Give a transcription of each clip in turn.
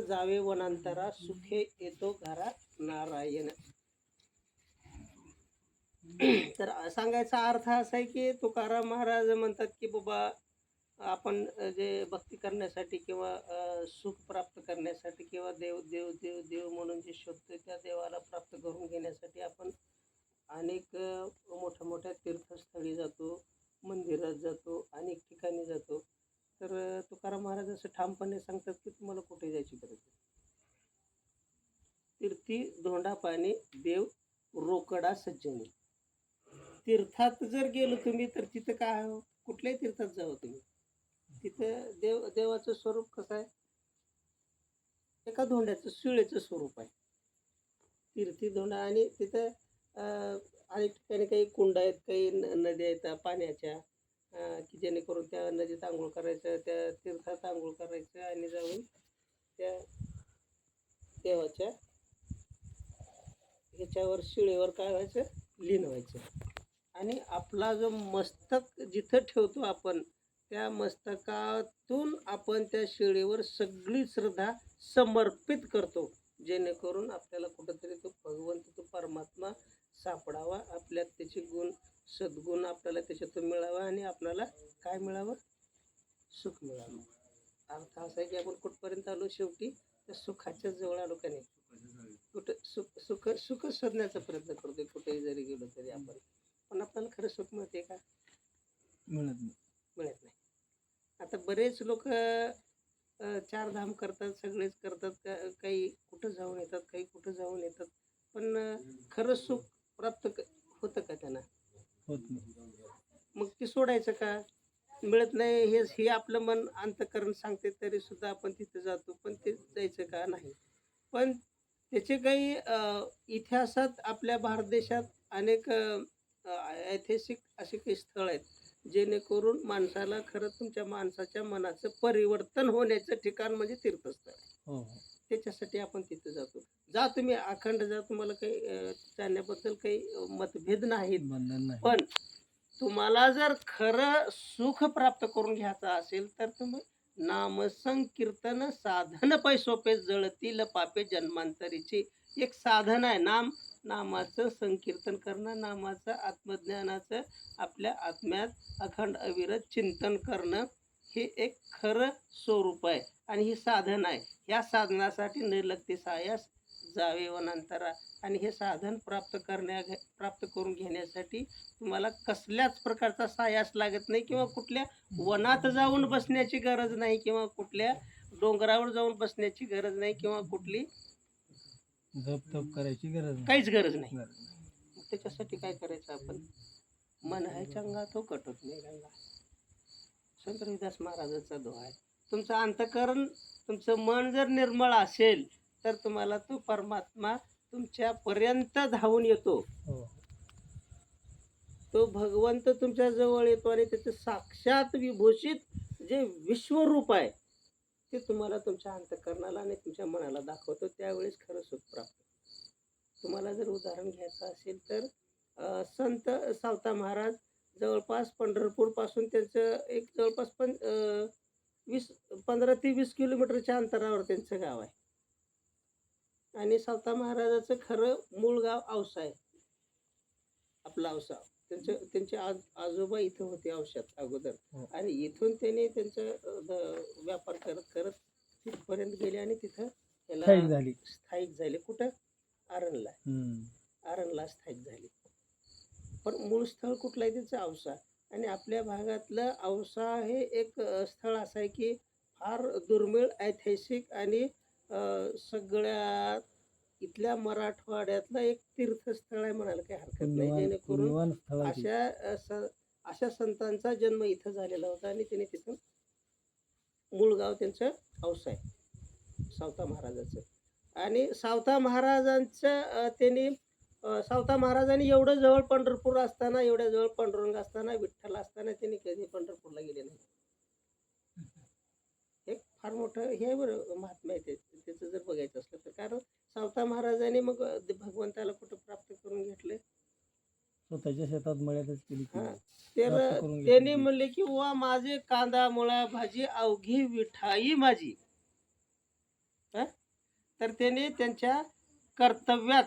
जावे वनांतरा सुखे येतो घरा नारायण. तर सांगायचा अर्थ असा आहे की तुकाराम महाराज म्हणतात की बाबा आपण जे भक्ती करण्यासाठी किंवा सुख प्राप्त करण्यासाठी किंवा देव देव देव देव म्हणून जे शोधतो त्या देवाला प्राप्त करून घेण्यासाठी आपण अनेक मोठ्या मोठ्या तीर्थस्थळी जातो मंदिरात जातो अनेक ठिकाणी जातो. तर तुकाराम महाराज असं ठामपणे सांगतात की तुम्हाला कुठे जायची गरज आहे? तीर्थी धोंडा पाणी देव रोकडा सज्जनी. तीर्थात जर गेलो तुम्ही तर तिथं काय हो कुठल्याही तीर्थात जावं तुम्ही. तिथं देव देवाचं स्वरूप कसं आहे? एका धोंड्याचं शिळेचं स्वरूप आहे. तीर्थी धोंडा आणि तिथं अनेक ठिकाणी काही कुंड आहेत काही न- नद्या आहेत पाण्याच्या. की जेणेकरून त्या नदीत आंघोळ करायचं त्या तीर्थात आंघोळ करायचं आणि जाऊन त्या देवाच्या ह्याच्यावर शिळेवर काय व्हायचं? लीन व्हायचं. आणि आपला जो मस्तक जिथं ठेवतो आपण त्या मस्तकातून आपण त्या शिळेवर सगळी श्रद्धा समर्पित करतो. जेणेकरून आपल्याला कुठंतरी तो भगवंत तो परमात्मा सापडावा आपल्यात त्याचे गुण सद्गुण आपल्याला त्याच्यातून मिळावा आणि आपल्याला काय मिळावं? सुख मिळावं. अर्थ असा आहे की आपण कुठपर्यंत आलो शेवटी? त्या सुखाच्या जवळ आलो का नाही? कुठं सुख सुख सुख शोधण्याचा प्रयत्न करतोय कुठेही जरी गेलो तरी आपण. पण आपल्याला खरं सुख मिळते का? मिळत नाही. मिळत नाही. आता बरेच लोक चार धाम करतात सगळेच करतात का- काही कुठं जाऊन येतात काही कुठं जाऊन येतात. पण खरं सुख प्राप्त क- होतं का त्यांना? होत नाही. मग ते सोडायचं का? मिळत नाही हे हे आपलं मन अंतकरण सांगते तरी सुद्धा आपण तिथे जातो पण ते जायचं का? नाही. पण त्याचे काही अं, इतिहासात आपल्या भारत देशात अनेक अं, ऐतिहासिक असे काही स्थळ आहेत जेणेकरून माणसाला खरं तुमच्या माणसाच्या मनाचं परिवर्तन होण्याचं ठिकाण म्हणजे तीर्थस्थळ हो हो. त्याच्यासाठी आपण तिथे जातो. जा तुम्ही अखंड जा तुम्हाला काही अं, जाण्याबद्दल काही मतभेद नाहीत. नाही पण तुम्हाला जर खरं सुख प्राप्त करून घ्यायचं असेल तर तुम्ही नामसंकीर्तन साधन पै सोपे जळतील पापे जन्मांतरीचे. एक साधन आहे नाम नामाचं संकीर्तन करणं नामाचं आत्मज्ञानाचं आपल्या आत्म्यात अखंड अविरत चिंतन करणं हे एक खरं स्वरूप आहे. आणि ही साधन आहे. ह्या साधनासाठी निर्लक्ती सायास जावे वनांतरा. आणि हे साधन प्राप्त करण्या प्राप्त करून घेण्यासाठी तुम्हाला कसल्याच प्रकारचा सायास लागत नाही किंवा कुठल्या वनात जाऊन बसण्याची गरज नाही किंवा कुठल्या डोंगरावर जाऊन बसण्याची गरज नाही किंवा कुठली जप तप करायची गरज काहीच गरज नाही. त्याच्यासाठी काय करायचं आपण? मन आहे चंगा तो कटत नाही गंगा. संत रविदास महाराजाचा दोहा आहे. तुमचं अंतकरण तुमचं मन जर निर्मळ असेल तर तुम्हाला तो परमात्मा तुमच्यापर्यंत धावून येतो. हो. तो भगवंत तुमच्या जवळ येतो आणि त्याचं साक्षात विभूषित जे विश्वरूप आहे ते तुम्हाला तुमच्या अंतकरणाला आणि तुमच्या मनाला दाखवतो. त्यावेळेस खरं सुख प्राप्त तुम्हाला जर उदाहरण घ्यायचं असेल तर संत सावता महाराज जवळपास पंढरपूरपासून त्यांचं एक जवळपास पण अं, वीस पंधरा ते वीस किलोमीटरच्या अंतरावर त्यांचं गाव आहे. आणि सावता महाराजाचं खरं मूळ गाव औसा आहे. आपला औसा. त्यांचे त्यांचे आज आजोबा इथं होते औषध अगोदर. हो. आणि इथून त्यांनी त्यांचं व्यापार करत करत तिथपर्यंत गेले आणि तिथं त्याला झाली. स्थायिक झाले. कुठं? आरणला. आरणला स्थायिक झाले. पण मूळ स्थळ कुठलं आहे? त्याचं औसा. आणि आपल्या भागातलं औसा हे एक स्थळ असं आहे की फार दुर्मिळ ऐतिहासिक आणि सगळ्यात इथल्या मराठवाड्यातलं एक तीर्थस्थळ आहे म्हणायला काही हरकत नाही जेणेकरून. अशा अशा संतांचा जन्म इथं झालेला होता आणि त्यांनी तिथून मूळ गाव त्यांचं औसा आहे सावता महाराजाचं आणि सावता महाराजांचं त्यांनी सावता महाराजांनी एवढं जवळ पंढरपूर असताना एवढ्या जवळ पांडुरंग असताना विठ्ठल असताना त्यांनी कधी पंढरपूरला गेले नाही एक फार मोठं हे बरं महात्मा आहे ते त्याचं जर बघायचं असलं तर कारण सावता महाराजांनी मग भगवंताला कुठं प्राप्त करून घेतलं स्वतःच्या शेतात मळ्यातच केली. हा. तर त्यांनी. म्हणले की वा माझे कांदा मुळा भाजी अवघी विठाई माझी हं? तर त्याने त्यांच्या कर्तव्यात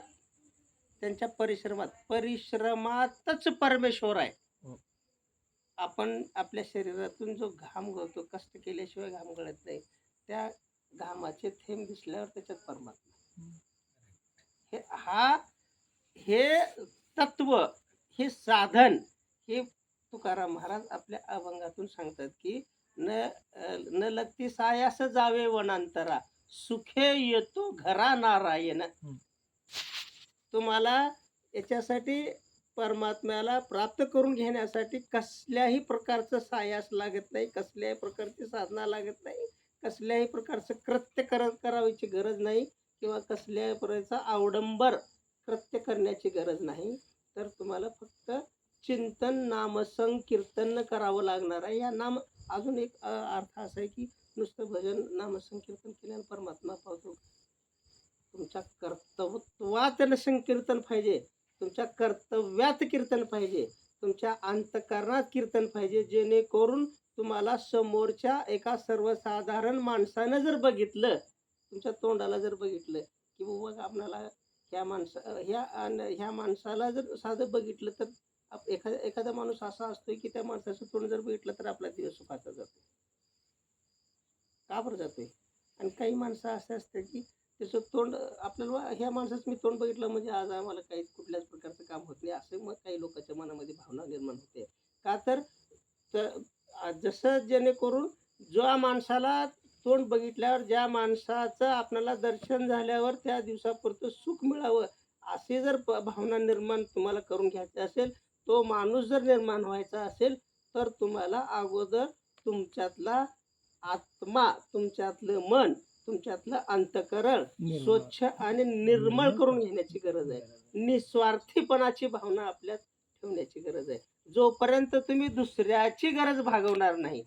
त्यांच्या परिश्रमात परिश्रमातच परमेश्वर आहे हो. आपण आपल्या शरीरातून जो घाम गळतो कष्ट केल्याशिवाय घाम गळत नाही त्या घामाचे थेंब दिसल्यावर त्याच्यात परमात्मा. हे हा हे तत्व हे साधन हे तुकाराम महाराज आपल्या अभंगातून सांगतात की न न लगती सायास जावे वनांतरा सुखे येतो घरा नारायण. तुम्हाला याच्यासाठी परमात्म्याला प्राप्त करून घेण्यासाठी कसल्याही प्रकारचं सायास लागत नाही कसल्याही प्रकारची साधना लागत नाही कसल्याही प्रकारचं कृत्य कर करावीची गरज नाही किंवा कसल्याही प्रकारचा अवडंबर कृत्य करण्याची गरज नाही. तर तुम्हाला फक्त चिंतन नाम कीर्तन करावं लागणार आहे. या नाम अजून एक अर्थ असा आहे की नुसतं भजन नामसंकीर्तन केल्यानं परमात्मा पावतो. तुमच्या कर्तवत्वात न संकीर्तन पाहिजे. तुमच्या कर्तव्यात कीर्तन पाहिजे. तुमच्या अंतकरणात कीर्तन पाहिजे. जेणेकरून तुम्हाला समोरच्या एका सर्वसाधारण माणसानं जर बघितलं तुमच्या तोंडाला जर बघितलं की बाबा आपणाला ह्या माणसा ह्या ह्या माणसाला जर साधं बघितलं तर आप- एखादा एखादा माणूस असा असतो की त्या माणसाचं तोंड जर बघितलं तर आपला दिवस सुखाचा जातो का बरं जातोय? आणि काही माणसं असे असते की त्याचं तोंड आपल्याला ह्या माणसाचं मी तोंड बघितलं म्हणजे आज आम्हाला काही कुठल्याच प्रकारचं काम होत नाही. असं मग काही लोकांच्या मनामध्ये भावना निर्माण होते. का तर त- जसं जेणेकरून ज्या माणसाला तोंड बघितल्यावर ज्या माणसाचं आपल्याला दर्शन झाल्यावर त्या दिवसापुरतं सुख मिळावं असे जर प- भावना निर्माण तुम्हाला करून घ्यायचे असेल तो माणूस जर निर्माण व्हायचा असेल तर तुम्हाला अगोदर तुमच्यातला आत्मा तुमच्यातलं मन तुमच्यातलं अंतकरण. स्वच्छ आणि निर्मळ. करून घेण्याची गरज आहे. निस्वार्थीपणाची भावना आपल्यात ठेवण्याची गरज आहे. जोपर्यंत तुम्ही दुसऱ्याची गरज भागवणार नाही